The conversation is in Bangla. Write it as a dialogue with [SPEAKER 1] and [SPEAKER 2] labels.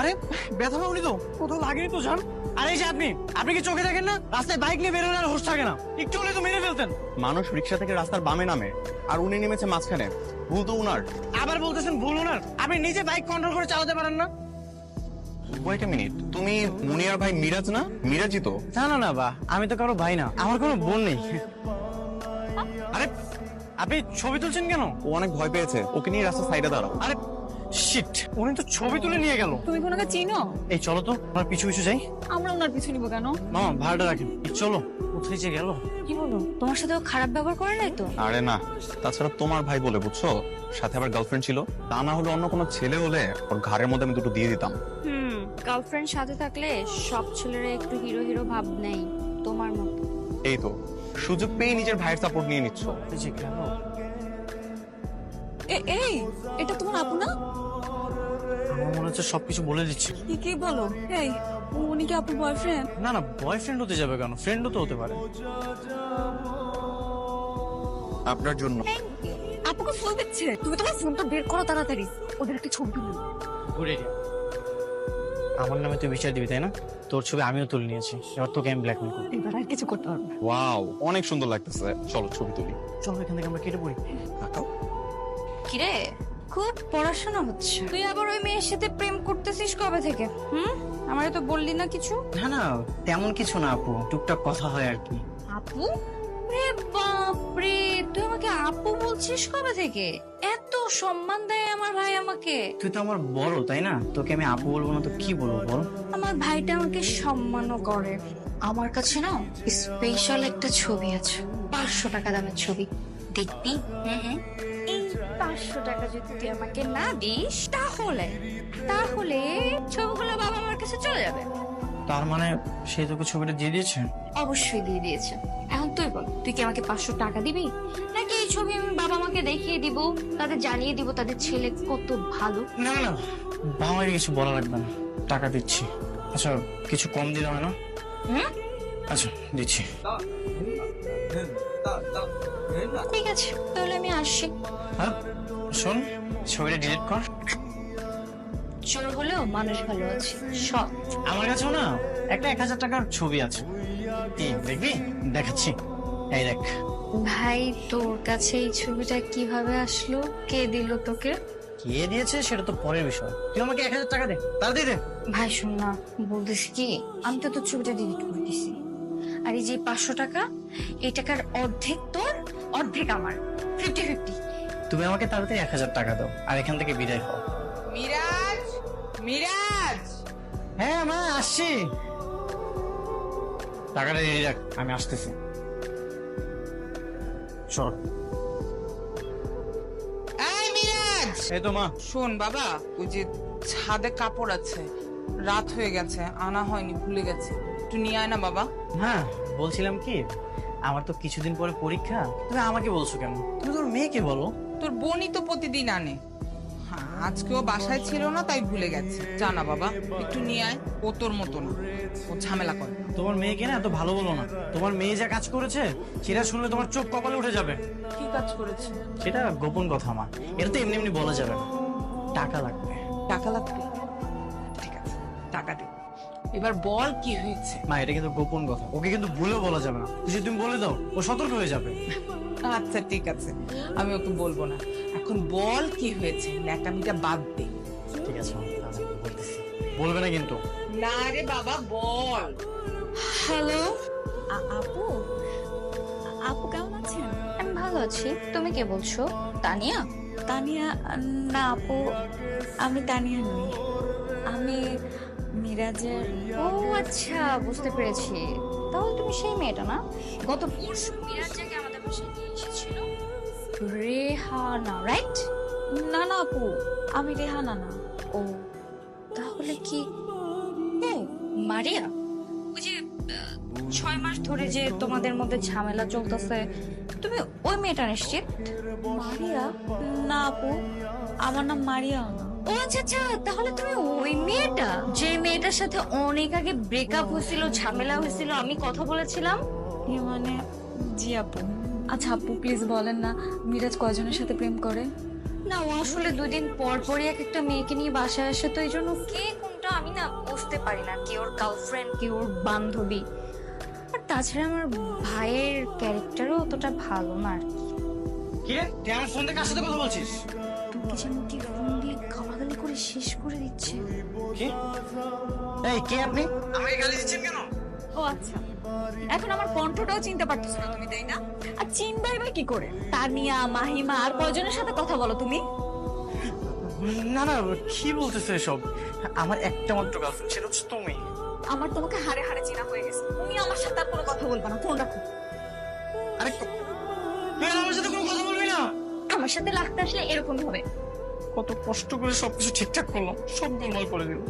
[SPEAKER 1] আরে ব্যথা পাওনি তো। কোথাও লাগেনি তো জান? আরে যে আপনি আপনি কি চোখে দেখেন না? রাস্তায় বাইক নিয়ে বেরোলে আর হোশ থাকে না। একটু হলে তো মেরে ফেলতেন।
[SPEAKER 2] মানুষ রিক্সা থেকে রাস্তার বামে নামে আর উনি নেমেছে মাঝখানে। ভুল তো উনার।
[SPEAKER 1] আবার বলতেছেন ভুল ওনার। আপনি নিজে বাইক কন্ট্রোল করে চালাতে পারেন না।
[SPEAKER 2] ওয়েট মিনিট তুমি মুনিয়ার ভাই মিরাজ না? মিরাজই তো?
[SPEAKER 1] না না না বা আমি তো কারও ভাই না। আমার কোনো বোন নেই। আরে আপনি ছবি তুলছেন কেন?
[SPEAKER 2] ও অনেক ভয় পেয়েছে। ওকে নিয়ে রাস্তার সাইডে দাঁড়াও।
[SPEAKER 1] আরে শিট উনি তো ছবি তুলে নিয়ে গেল।
[SPEAKER 3] তুমি কোনোকে চিনো?
[SPEAKER 1] এই চলো তো আমার পিছু পিছু যাই।
[SPEAKER 3] আমরা ওনার পিছু নিব কেন?
[SPEAKER 1] মামা ভাড়াটা রাখেন। এই চলো কোথায় যে গেল?
[SPEAKER 3] কি বলো? তোমার সাথে ও খারাপ ব্যবহার করে নাই তো?
[SPEAKER 2] আরে না তাছাড়া তোমার ভাই বলে বুঝছ? সাথে আবার গার্লফ্রেন্ড ছিল। তা না হলে অন্য কোনো ছেলে হলে ওর ঘাড়ের মধ্যে আমি দুটো দিয়ে দিতাম।
[SPEAKER 4] হুম গার্লফ্রেন্ড সাথে থাকলে সব ছেলেরা একটু হিরো হিরো ভাব নেই তোমার মতো।
[SPEAKER 2] এই তো সুযোগ পেয়ে নিজের ভাইয়ের সাপোর্ট নিয়ে নিচ্ছ।
[SPEAKER 1] এই
[SPEAKER 3] এ- এই এটা তোমার আপু না?
[SPEAKER 1] আমার মনে হচ্ছে সবকিছু বলে দিচ্ছি।
[SPEAKER 3] কি কি বলো? এই উনি কি আপুর বয়ফ্রেন্ড
[SPEAKER 1] না না বয়ফ্রেন্ড হতে যাবে কেন? ফ্রেন্ডও তো হতে পারে।
[SPEAKER 2] আপনার জন্য।
[SPEAKER 3] আপুকে ফোন দিচ্ছে। তুমি তোমার ফোনটা বের করো তাড়াতাড়ি। ওদের একটা ছবি তুলো।
[SPEAKER 1] আইডিয়া আমার নামে তুই বিচার দিবি তাই না? তোর ছবি আমিও তুলে নিয়েছি। এবার তোকে আমি ব্ল্যাকমেল করব।
[SPEAKER 3] এবার আর কিছু করতে পারবে না।
[SPEAKER 2] ওয়াও অনেক সুন্দর লাগতেছে। চলো ছবি তুলি।
[SPEAKER 1] চলো এখান থেকে আমরা কেটে পড়ি।
[SPEAKER 4] কিরে? খুব পড়াশোনা হচ্ছে। তুই আবার ওই মেয়ের সাথে প্রেম করতেছিস কবে থেকে? হুম? আমারে তো বললি না কিছু?
[SPEAKER 1] না না তেমন কিছু না আপু টুকটাক কথা হয় আর কি।
[SPEAKER 4] আপু? রে বাপরে তুই আমাকে আপু বলছিস কবে থেকে? এত সম্মান দেয় আমার ভাই আমাকে।
[SPEAKER 1] তুই তো আমার বড় তাই না? তোকে আমি আপু বলব না তো কি বলব বল?
[SPEAKER 4] আমার ভাইটা আমাকে সম্মানও করে। আমার কাছে না স্পেশাল একটা ছবি আছে। পাঁচশো টাকা দামের ছবি। দেখবি? এই পাঁচশো টাকা যদি তুই আমাকে না দিস তাহলে তাহলে ছবিগুলো বাবা আমার কাছে চলে যাবে।
[SPEAKER 1] তার মানে সে তোকে ছবিটা দিয়ে দিয়েছে?
[SPEAKER 4] অবশ্যই দিয়ে দিয়েছে। এখন তুই বল তুই কি আমাকে পাঁচশো টাকা দিবি? নাকি এই ছবি আমি বাবা মাকে দেখিয়ে দিব তাদের জানিয়ে দিব তাদের ছেলে কত ভালো?
[SPEAKER 1] না না বাবা কিছু বলা লাগবে না টাকা দিচ্ছি। আচ্ছা কিছু কম দিলে হয় না?
[SPEAKER 4] হুম?
[SPEAKER 1] আচ্ছা দিচ্ছি।
[SPEAKER 4] ঠিক আছে তাহলে আমি আসছি।
[SPEAKER 1] হ্যাঁ শোন ছবিটা ডিলিট কর।
[SPEAKER 4] চোর হলেও মানুষ ভালো আছে সব।
[SPEAKER 1] আমার কাছেও না একটা এক হাজার টাকার ছবি আছে। দেখবি? দেখাচ্ছি। এই দেখ।
[SPEAKER 4] ভাই তোর কাছে এই ছবিটা কীভাবে আসলো? কে দিল তোকে?
[SPEAKER 1] কে দিয়েছে সেটা তো পরের বিষয়। তুই আমাকে এক হাজার টাকা দে তাড়াতাড়ি দে।
[SPEAKER 4] ভাই শোন না বলতেছি কি আমি তো তোর ছবিটা ডিলিট করে দিছি। আর এই যে পাঁচশো টাকা এই টাকার অর্ধেক তোর অর্ধেক আমার। ফিফটি ফিফটি
[SPEAKER 1] তুমি আমাকে তাড়াতাড়ি এক হাজার টাকা দাও আর এখান থেকে বিদায় হও।
[SPEAKER 5] মিরাজ! মিরাজ!
[SPEAKER 1] হ্যাঁ মা আসছি। টাকাটা দিয়ে যাক আমি আসতেছি। চল
[SPEAKER 5] মিরাজ!
[SPEAKER 1] এই তো মা।
[SPEAKER 5] শোন বাবা ওই যে ছাদে কাপড় আছে রাত হয়ে গেছে আনা হয়নি ভুলে গেছি। একটু নিয়ে আয় না বাবা।
[SPEAKER 1] হ্যাঁ বলছিলাম কি আমার তো কিছুদিন পরে পরীক্ষা তুমি আমাকে বলছো কেন? তুমি তোর মেয়েকে বলো।
[SPEAKER 5] তোর বোনই তো প্রতিদিন আনে। আজকেও বাসায় ছিল না তাই ভুলে গেছে। জানা বাবা একটু নিয়ে আয় ও তোর মতো না। ও ঝামেলা করে।
[SPEAKER 1] তোমার মেয়েকে না এত ভালো বলো না। তোমার মেয়ে যা কাজ করেছে সেটা শুনলে তোমার চোখ কপালে উঠে যাবে।
[SPEAKER 5] কি কাজ করেছে?
[SPEAKER 1] সেটা গোপন কথা মা এটা তো এমনি এমনি বলা যাবে না। টাকা লাগবে।
[SPEAKER 5] টাকা লাগবে? ঠিক আছে টাকা দে। এবার বল কি হয়েছে?
[SPEAKER 1] মা এটা কিন্তু গোপন কথা। ওকে কিন্তু ভুলেও বলা যাবে না। যদি তুমি বলে দাও ও সতর্ক হয়ে যাবে।
[SPEAKER 5] আচ্ছা ঠিক আছে। আমি ওকে বলব না। এখন বল কি হয়েছে ন্যাটামিটা বাদ দে।
[SPEAKER 1] ঠিক আছে বলতেছি। বলবে না কিন্তু।
[SPEAKER 5] না রে বাবা বল।
[SPEAKER 4] হ্যালো
[SPEAKER 3] আপু? আপু কেমন আছেন?
[SPEAKER 4] আমি ভালো আছি। তুমি কে বলছো? তানিয়া?
[SPEAKER 3] তানিয়া না আপু আমি তানিয়া নই। আমি মিরাজের
[SPEAKER 4] ও আচ্ছা বুঝতে পেরেছি। তাহলে তুমি সেই মেয়েটা না? গত পরশু মিরাজকে আমাদের বাসায় নিয়ে এসেছিল। রেহানা রাইট
[SPEAKER 3] না না আপু আমি রেহানা না।
[SPEAKER 4] ও তাহলে কি মারিয়া? ওই যে ছয় মাস ধরে যে তোমাদের মধ্যে ঝামেলা চলতেছে তুমি ওই মেয়েটা নিশ্চিত?
[SPEAKER 3] মারিয়া? না আপু আমার নাম মারিয়া না।
[SPEAKER 4] ও আচ্ছা আচ্ছা তাহলে তুমি ওই মেয়েটা? যে মেয়েটার সাথে অনেক আগে ব্রেকআপ হয়েছিল ঝামেলা হয়েছিল আমি কথা বলেছিলাম?
[SPEAKER 3] এ মানে জি আপু। আচ্ছা আপু প্লিজ বলেন না মিরাজ কয়জনের সাথে প্রেম করে?
[SPEAKER 4] না ও আসলে দুই দিন পর পরই এক একটা মেয়েকে নিয়ে বাসায় আসে তো এই জন্য কে কোনটা আমি না বুঝতে পারি না কে ওর গার্লফ্রেন্ড কে ওর বান্ধবী। আর তাছাড়া আমার ভাইয়ের ক্যারেক্টারও অতটা ভালো না আর কি।
[SPEAKER 1] কি? রে তুই আমার ফোন থেকে কার সাথে কথা বলছিস?
[SPEAKER 4] যেন কি ফোন দিয়ে গালাগালি করে শেষ করে দিচ্ছে।
[SPEAKER 1] কি? এই কে আপনি? আমাকে গালি দিচ্ছেন কেন?
[SPEAKER 3] ও আচ্ছা। এখন আমার কণ্ঠটাও চিনতে পারতেছো না তুমি তাই না? আর চিনবাই বা কি করে? তানিয়া মাহিমা আর কয়জনের সাথে কথা বলো তুমি?
[SPEAKER 1] না না কি বলতেছে এসব? আমার একটা মাত্র গার্লফ্রেন্ড সেটা হচ্ছে তুমি।
[SPEAKER 3] আমার তোমাকে হারে হারে চেনা হয়ে গেছে। তুমি আমার সাথে আর কোনো কথা বলবা না ফোন রাখো।
[SPEAKER 1] আরে আর আমার সাথে কোনো কথা বলবি না?
[SPEAKER 3] আমার সাথে লাগতে আসলে এরকম হবে।
[SPEAKER 1] কত কষ্ট করে সবকিছু ঠিকঠাক করলাম, সব গোলমাল করে দিল